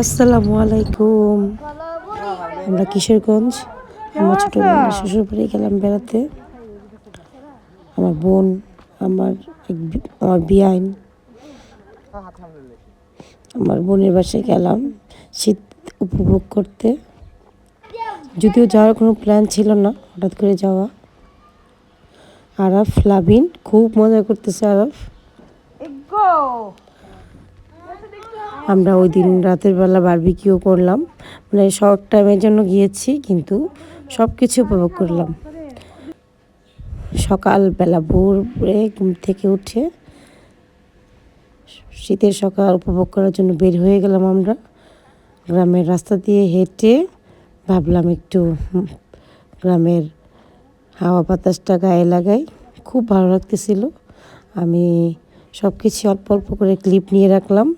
আসসালামু আলাইকুম। আমরা কিশোরগঞ্জ, আমার ছোটো বোনের শ্বশুর বাড়ি গেলাম বেড়াতে। আমার বোন, আমার আমার বিয়াইন। আমার বোনের বাসায় গেলাম শীত উপভোগ করতে। যদিও যাওয়ার কোনো প্ল্যান ছিল না, হঠাৎ করে যাওয়া। আরফ লাভিন খুব মজা করতেছে আরফ। আমরা ওই দিন রাতের বেলা বারবিকিউ করলাম। মানে শর্ট টাইমের জন্য গিয়েছি, কিন্তু সব কিছু উপভোগ করলাম। সকালবেলা ভোরে ঘুম থেকে উঠে শীতের সকাল উপভোগ করার জন্য বের হয়ে গেলাম আমরা। গ্রামের রাস্তা দিয়ে হেঁটে ভাবলাম একটু গ্রামের হাওয়া বাতাসটা গায়ে লাগাই। খুব ভালো লাগতেছিল। আমি সব কিছু অল্প অল্প করে ক্লিপ নিয়ে রাখলাম।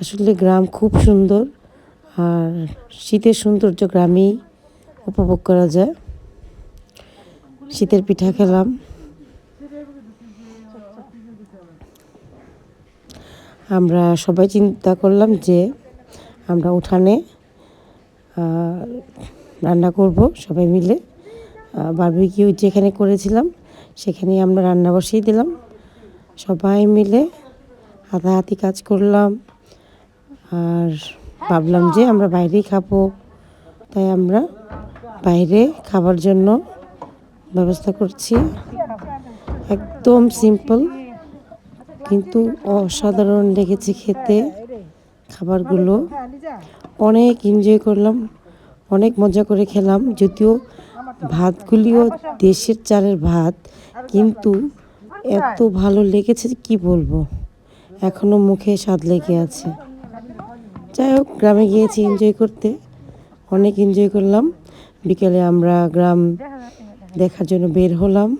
আসলে গ্রাম খুব সুন্দর আর শীতের সৌন্দর্য গ্রামেই উপভোগ করা যায়। শীতের পিঠা খেলাম। আমরা সবাই চিন্তা করলাম যে আমরা উঠানে রান্না করব সবাই মিলে। বারবিকিউ যেখানে করেছিলাম সেখানেই আমরা রান্না বসিয়ে দিলাম। সবাই মিলে হাতাহাতি কাজ করলাম। আর ভাবলাম যে আমরা বাইরেই খাব। তাই আমরা বাইরে খাবার জন্য ব্যবস্থা করছি। একদম সিম্পল কিন্তু অসাধারণ লেগেছে খেতে খাবারগুলো। অনেক এনজয় করলাম, অনেক মজা করে খেলাম, যদিও ভাতগুলিও দেশের চালের ভাত, কিন্তু এত ভালো লেগেছে কি বলব? এখনও মুখে স্বাদ লেগে আছে। যাই হোক গ্রামে গিয়েছি এনজয় করতে। অনেক এনজয় করলাম। বিকেলে আমরা গ্রাম দেখার জন্য বের হলাম।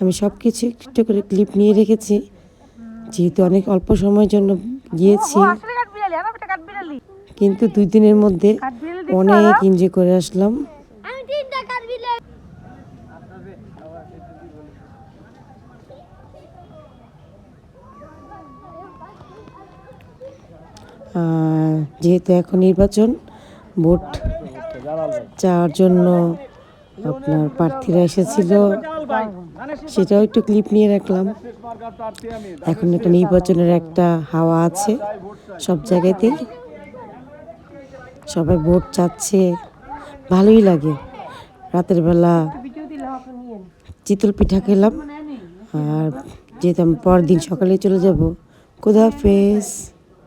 আমি সব কিছু একটু করে ক্লিপ নিয়ে রেখেছি। যেহেতু অনেক অল্প সময়ের জন্য গিয়েছি। কিন্তু দুই দিনের মধ্যে অনেক এনজয় করে আসলাম। যেহেতু এখন নির্বাচন, ভোট চাওয়ার জন্য আপনার প্রার্থীরা এসেছিল। সেটাও একটু ক্লিপ নিয়ে রাখলাম। এখন একটা নির্বাচনের একটা হাওয়া আছে সব জায়গাতেই। সবাই ভোট চাচ্ছে, ভালোই লাগে। রাতের বেলা চিতল পিঠা খেলাম। আর যেহেতু আমি পরের দিন সকালে চলে যাব, খুদা হাফেজ।